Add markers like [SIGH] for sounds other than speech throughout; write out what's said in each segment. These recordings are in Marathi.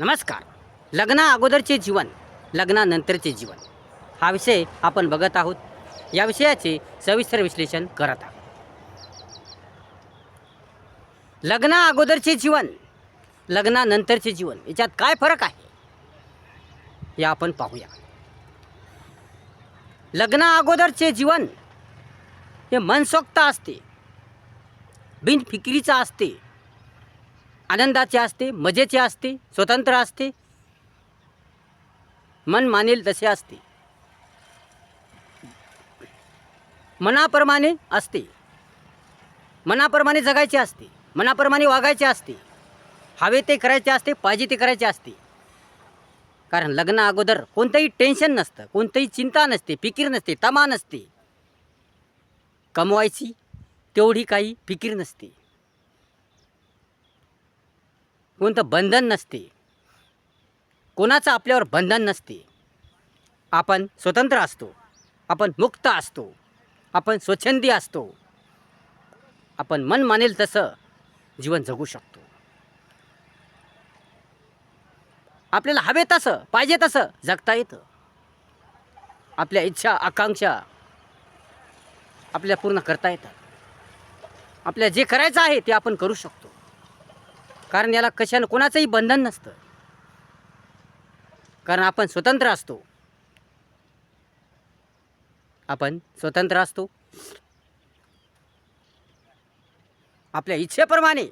नमस्कार. लग्ना अगोदरचे जीवन लग्नानंतरचे जीवन. हा विषय आपण बघत आहोत. या विषयाचे सविस्तर विश्लेषण करत आहोत. लग्ना अगोदरचे जीवन लग्नानंतरचे जीवन याच्यात काय फरक आहे? हे आपण पाहूया. लग्ना अगोदरचे जीवन हे मनसोक्त असते बिनफिकिरीचं असते. आनंदाचे असते मजेचे असते स्वतंत्र असते मन मानेल तसे असते मनाप्रमाणे असते मनाप्रमाणे जगायचे असते मनाप्रमाणे वागायचे असते हवे ते करायचे असते पाहिजे ते करायचे असते कारण लग्ना अगोदर कोणतंही टेन्शन नसतं कोणतंही चिंता नसते फिकीर नसते तमा नसते. कमवायची तेवढी काही फिकीर नसते. कोणतं बंधन नसते. कोणाचं आपल्यावर बंधन नसते. आपण स्वतंत्र असतो. आपण मुक्त असतो. आपण स्वच्छंदी असतो. आपण मन मानेल तसं जीवन जगू शकतो. आपल्याला हवे तसं पाहिजे तसं जगता येतं. आपल्या इच्छा आकांक्षा आपल्या पूर्ण करता येतात. आपल्या जे करायचं आहे ते आपण करू शकतो. कारण याला कशाला कोणाचंही बंधन नसतं. कारण आपण स्वतंत्र असतो. आपण स्वतंत्र असतो. आपल्या इच्छेप्रमाणे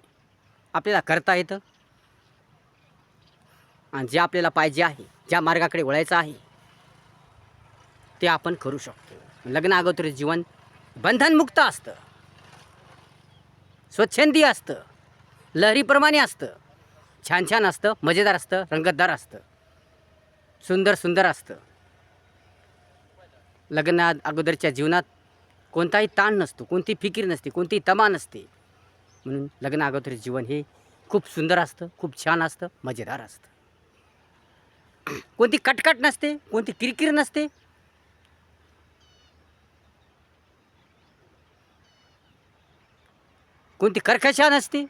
आपल्याला करता येतं. आणि जे आपल्याला पाहिजे आहे ज्या मार्गाकडे वळायचं आहे ते आपण करू शकतो. लग्न अगोदर जीवन बंधनमुक्त असतं. स्वच्छंदी असतं. लहरीप्रमाणे असतं. छान छान असतं मजेदार असतं रंगतदार असतं. सुंदर सुंदर असतं. लग्ना अगोदरच्या जीवनात कोणताही ताण नसतो कोणती फिकीर नसते कोणतीही तमा नसते. म्हणून लग्न अगोदर जीवन हे खूप सुंदर असतं खूप छान असतं मजेदार असतं. कोणती कटकट नसते कोणती किरकिर नसते. कोणती कर्कशा नसते.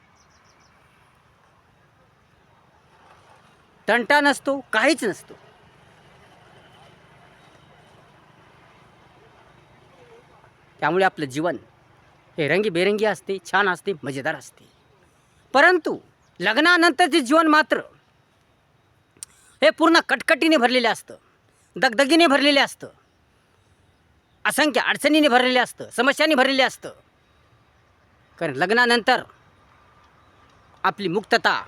तंटा नसतो काहीच नसतो. त्यामुळे आपलं जीवन हे रंगीबेरंगी असते छान असते मजेदार असते. परंतु लग्नानंतरचे जीवन मात्र हे पूर्ण कटकटीने भरलेले असतं दगदगीने भरलेले असतं असंख्य अडचणीने भरलेले असतं समस्यांनी भरलेले असतं. कारण लग्नानंतर आपली मुक्तता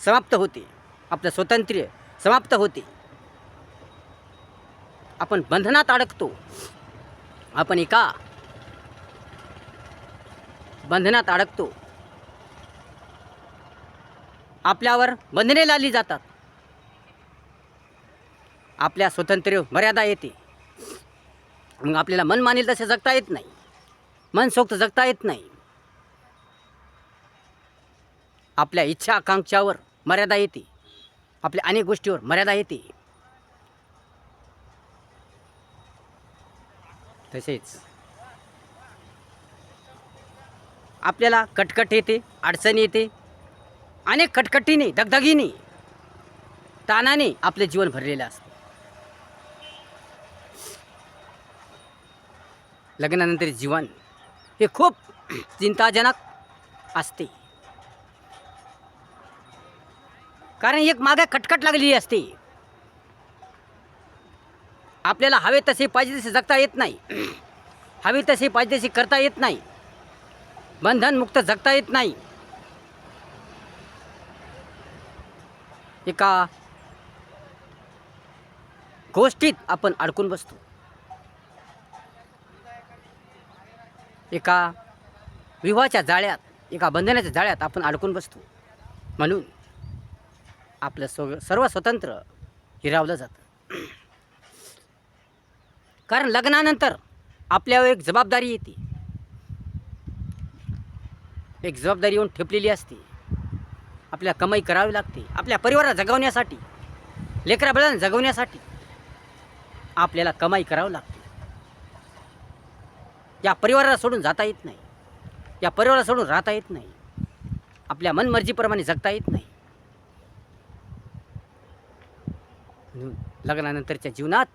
समाप्त होते. आपलं स्वातंत्र्य समाप्त होते. आपण बंधनात अडकतो. आपण एका बंधनात अडकतो. आपल्यावर बंधने लावली जातात. आपल्या स्वतंत्र मर्यादा येते. मग आपल्याला मन मानेल तसे जगता येत नाही. मन सोक्त जगता येत नाही. आपल्या इच्छा आकांक्षावर मर्यादा येते. आपल्या अनेक गोष्टीवर मर्यादा येते. तसेच आपल्याला कटकट येते अडचण येते अनेक कटकटीने दगदगीने ताणाने आपले जीवन भरलेलं असतं. लग्नानंतर जीवन हे खूप चिंताजनक असते. कारण एक मागे खटखट लागलेली असते. आपल्याला हवे तसे पाहिजे तसे जगता येत नाही. हवे तसे पाहिजे तसे करता येत नाही. बंधनमुक्त जगता येत नाही. एका गोष्टीत आपण अडकून बसतो. एका विवाहाच्या जाळ्यात एका बंधनाच्या जाळ्यात आपण अडकून बसतो. म्हणून आपलं स्व सर्व स्वतंत्र हिरावलं जातं. कारण लग्नानंतर आपल्यावर एक जबाबदारी येते. एक जबाबदारी येऊन ठेपलेली असते. आपल्या कमाई करावी लागते. आपल्या परिवाराला जगवण्यासाठी लेकरा जगवण्यासाठी आपल्याला कमाई करावं लागते. या परिवाराला सोडून जाता येत नाही. या परिवाराला सोडून राहता येत नाही. आपल्या मनमर्जीप्रमाणे जगता येत नाही म्हणून लग्नानंतरच्या जीवनात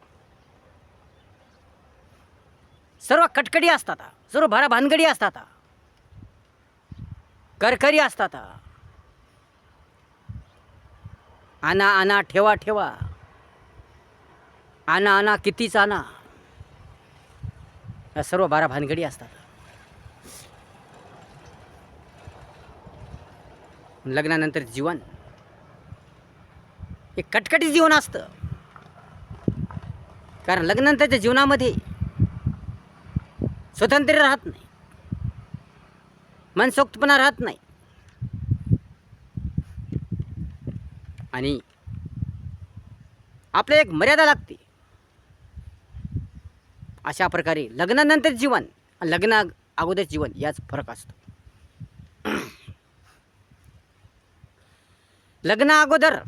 सर्व कटकडी असतात. सर्व भरा भानगडी असतात. करकरी असतात. आणा आणा ठेवा ठेवा. आणा आणा कितीच आणा या सर्व बारा भानगडी असतात. लग्नानंतर जीवन हे कटकटी जीवन असतं. कारण लग्नानंतरच्या जीवनामध्ये स्वतंत्र राहत नाही. मनसोक्तपणा राहत नाही. आणि आपल्याला एक मर्यादा लागते. अशा प्रकारे लग्नानंतर जीवन लग्न लग्ना अगोदर जीवन याच फरक असतो. [CLEARS THROAT] लग्ना अगोदर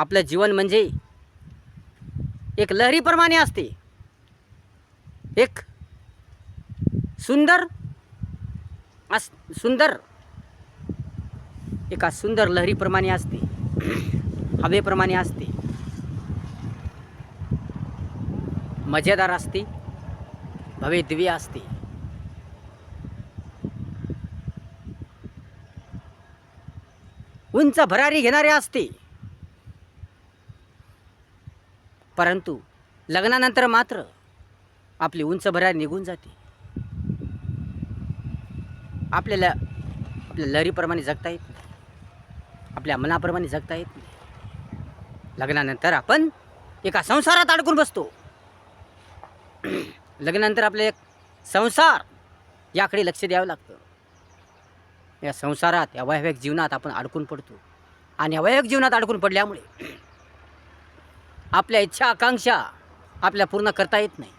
आपलं जीवन म्हणजे एक लहरीप्रमाणे असते. एक सुंदर अस सुंदर एका सुंदर लहरीप्रमाणे असते. हवेप्रमाणे असते. मजेदार असते. भव्य दिव्य असते. उंच भरारी घेणारे असते. परंतु लग्नानंतर मात्र आपली उंच भरारी निघून जाते. आपल्याला आपल्या लहरीप्रमाणे जगता येत नाही. आपल्या मनाप्रमाणे जगता येत नाही. लग्नानंतर आपण एका संसारात अडकून बसतो. लग्नानंतर आपले एक संसार याकडे लक्ष द्यावं लागतं. या संसारात या वैवाहिक जीवनात आपण अडकून पडतो. आणि या वैवाहिक जीवनात अडकून पडल्यामुळे आपल्या इच्छा आकांक्षा आपल्या पूर्ण करता येत नाही.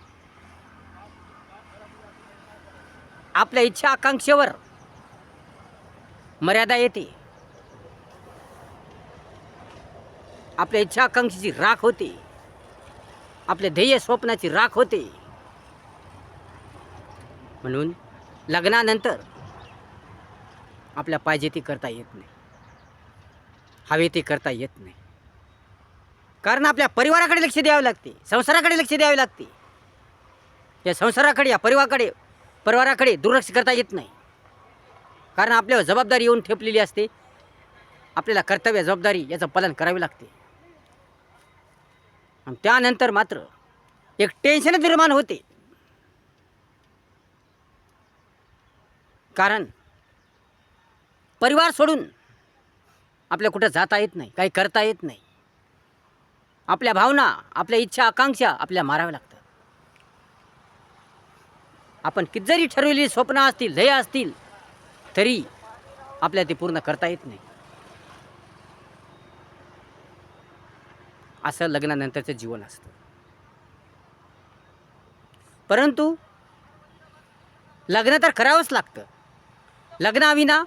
आपल्या इच्छा आकांक्षेवर मर्यादा येते. आपल्या इच्छा आकांक्षेची राख होते. आपल्या ध्येय स्वप्नाची राख होते. म्हणून लग्नानंतर आपल्या पाहिजे ती करता येत नाही. हवे ते करता येत नाही. कारण आपल्या परिवाराकडे लक्ष द्यावे लागते. संसाराकडे लक्ष द्यावे लागते. या संसाराकडे या परिवाराकडे परिवाराकडे दुर्लक्ष करता येत नाही. कारण आपल्यावर जबाबदारी येऊन ठेपलेली असते. आपल्याला कर्तव्य जबाबदारी याचं पालन करावे लागते. आणि त्यानंतर मात्र एक टेन्शन निर्माण होते. कारण परिवार सोडून आपल्या कुठं जाता येत नाही काही करता येत नाही. आपल्या भावना आपल्या इच्छा आकांक्षा आपल्या माराव्या लागतात. आपण किती जरी ठरवलेली स्वप्न असतील ध्येय असतील तरी आपल्या ते पूर्ण करता येत नाही. असं लग्नानंतरचं जीवन असतं. परंतु लग्न तर करावंच लागतं. लग्नाविना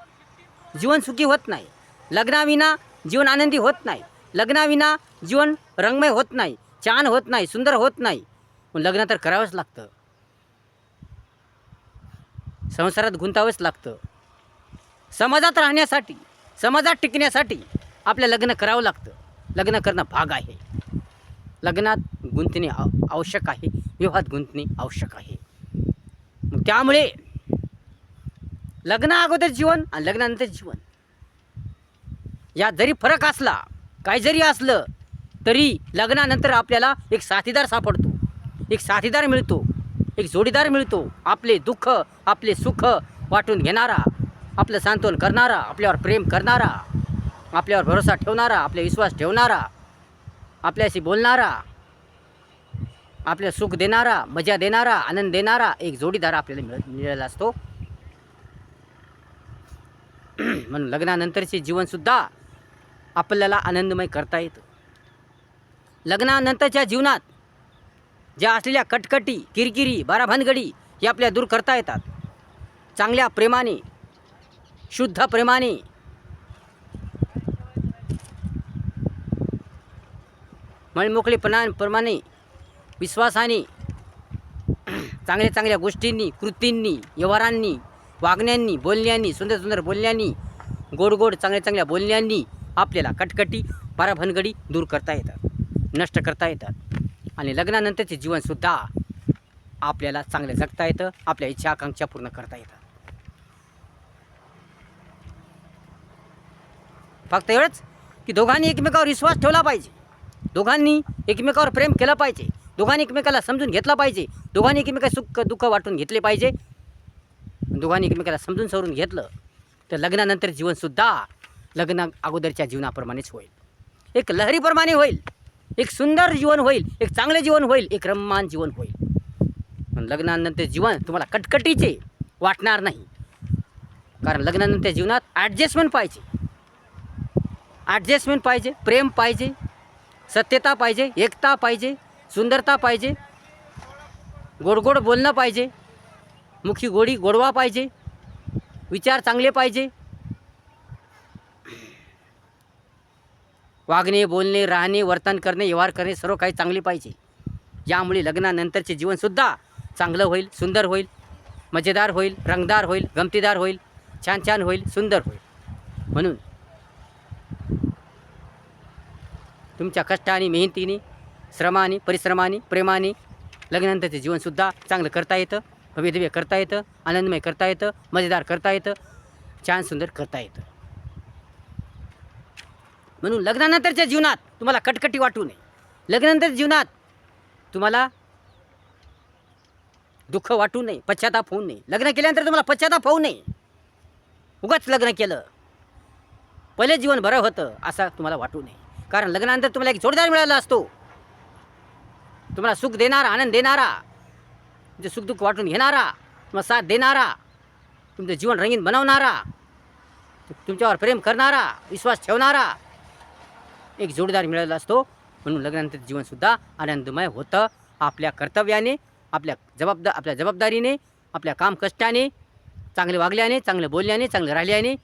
जीवन सुखी होत नाही. लग्नाविना जीवन आनंदी होत नाही. लग्नाविना जीवन रंगमय होत नाही छान होत नाही सुंदर होत नाही. पण लग्न तर करावंच लागतं. संसारात गुंतावंच लागतं. समाजात राहण्यासाठी समाजात टिकण्यासाठी आपलं लग्न करावं लागतं. लग्न करणं भाग आहे. लग्नात गुंतणे आवश्यक आहे. विवाहात गुंतणे आवश्यक आहे. मग त्यामुळे लग्न अगोदर जीवन आणि लग्नानंतर जीवन. यात जरी फरक असला काय जरी असलं तरी लग्नानंतर आपल्याला एक साथीदार सापडतो. एक साथीदार मिळतो. एक जोडीदार मिळतो. आपले दुःख आपले सुख वाटून घेणारा आपलं सांत्वन करणारा आपल्यावर प्रेम करणारा आपल्यावर भरोसा ठेवणारा आपले विश्वास ठेवणारा आपल्याशी बोलणारा आपल्या सुख देणारा मजा देणारा आनंद देणारा एक जोडीदार आपल्याला मिळ मिळाला असतो. [CLEARS THROAT] म्हणून लग्नानंतरचे जीवनसुद्धा आपल्याला आनंदमय करता येतं. लग्नानंतरच्या जीवनात ज्या असलेल्या कटकटी किरकिरी बाराभानगडी हे आपल्या दूर करता येतात. चांगल्या प्रेमाने शुद्ध प्रेमाने. मळमोकळेपणा प्रमाणे विश्वासाने चांगल्या चांगल्या गोष्टींनी कृतींनी व्यवहारांनी वागण्यांनी बोलण्यांनी सुंदर सुंदर बोलण्यांनी गोड गोड चांगल्या चांगल्या बोलण्यांनी आपल्याला कटकटी भाराभनगडी दूर करता येतात नष्ट करता येतात. आणि लग्नानंतरचे जीवनसुद्धा आपल्याला चांगलं जगता येतं आपल्या इच्छा आकांक्षा पूर्ण करता येतात. फक्त एवढंच की दोघांनी एकमेकावर विश्वास ठेवला पाहिजे. दोघांनी एकमेकावर प्रेम केलं पाहिजे. दोघांनी एकमेकाला समजून घेतला पाहिजे. दोघांनी एकमेका सुख दुःख वाटून घेतले पाहिजे. दोघांनी एकमेकाला समजून सवरून घेतलं तर लग्नानंतर जीवनसुद्धा लग्ना अगोदरच्या जीवनाप्रमाणेच होईल. एक लहरीप्रमाणे होईल. एक सुंदर जीवन होईल. एक चांगले जीवन होईल. एक रम्मान जीवन होईल. पण लग्नानंतर जीवन तुम्हाला कटकटीचे वाटणार नाही. कारण लग्नानंतर जीवनात ॲडजस्टमेंट पाहिजे. ॲडजस्टमेंट पाहिजे. प्रेम पाहिजे. सत्यता पाहिजे. एकता पाहिजे. सुंदरता पाहिजे. गोड गोड बोलणं पाहिजे. मुखी गोडी गोडवा पाहिजे. विचार चांगले पाहिजे. वागणे बोलणे राहणे वर्तन करणे व्यवहार करणे सर्व काही चांगले पाहिजे. यामुळे लग्नानंतरचे जीवनसुद्धा चांगलं होईल सुंदर होईल मजेदार होईल रंगदार होईल गमतीदार होईल छान छान होईल सुंदर होईल. म्हणून तुमच्या कष्टाने मेहनतीने श्रमाने परिश्रमाने प्रेमाने लग्नानंतरचे जीवनसुद्धा चांगलं करता येतं. भव्यदिव्य करता येतं आनंदमय करता येतं मजेदार करता येतं छान सुंदर करता येतं. म्हणून लग्नानंतरच्या जीवनात तुम्हाला कटकटी वाटू नये. लग्नानंतर जीवनात तुम्हाला दुःख वाटू नये पश्चाताप होऊ नये. लग्न केल्यानंतर तुम्हाला पश्चाताप होऊ नये. उगाच लग्न केलं पहिले जीवन बरं होतं असं तुम्हाला वाटू नये. कारण लग्नानंतर तुम्हाला एक जोडदार मिळाला असतो. तुम्हाला सुख देणारा आनंद देणारा तुमचे सुखदुःख वाटून घेणारा तुम्हाला साथ देणारा तुमचं जीवन रंगीन बनवणारा तुमच्यावर प्रेम करणारा विश्वास ठेवणारा एक जोडीदार मिळाला असतो. म्हणून लग्नानंतर जीवनसुद्धा आनंदमय होतं. आपल्या कर्तव्याने आपल्या जबाबदार आपल्या जबाबदारीने आपल्या काम कष्टाने चांगले वागल्याने चांगलं बोलल्याने चांगलं राहिल्याने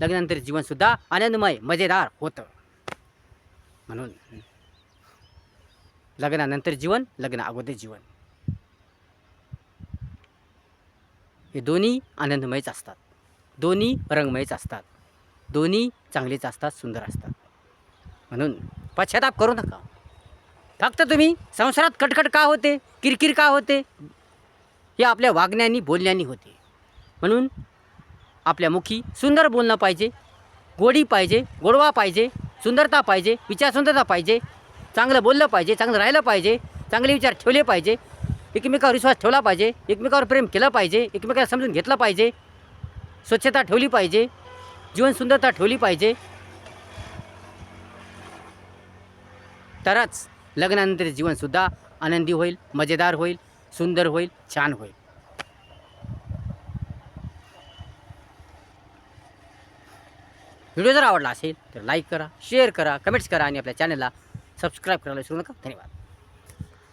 लग्नानंतर जीवनसुद्धा आनंदमय मजेदार होतं. म्हणून लग्नानंतर जीवन लग्न अगोदर जीवन. हे दोन्ही आनंदमयच असतात. दोन्ही रंगमयच असतात. दोन्ही चांगलेच असतात सुंदर असतात. म्हणून पश्चाताप करू नका. फक्त तुम्ही संसारात कटकट का होते किरकिर का होते हे आपल्या वागण्यानी बोलण्यानी होते. म्हणून आपल्या मुखी सुंदर बोलणं पाहिजे गोडी पाहिजे गोडवा पाहिजे सुंदरता पाहिजे विचार सुंदरता पाहिजे चांगलं बोललं पाहिजे चांगलं राहिलं पाहिजे चांगले विचार ठेवले पाहिजे एकमेकावर विश्वास ठेवला पाहिजे एकमेकावर प्रेम केलं पाहिजे एकमेकाला समजून घेतलं पाहिजे स्वच्छता ठेवली पाहिजे जीवन सुंदरता ठेवली पाहिजे तरच लग्नानंतर जीवनसुद्धा आनंदी होईल मजेदार होईल सुंदर होईल छान होईल. व्हिडिओ जर आवडला असेल तर लाईक करा शेअर करा कमेंट्स करा आणि आपल्या चॅनलला सबस्क्राईब करायला विसरू नका. धन्यवाद.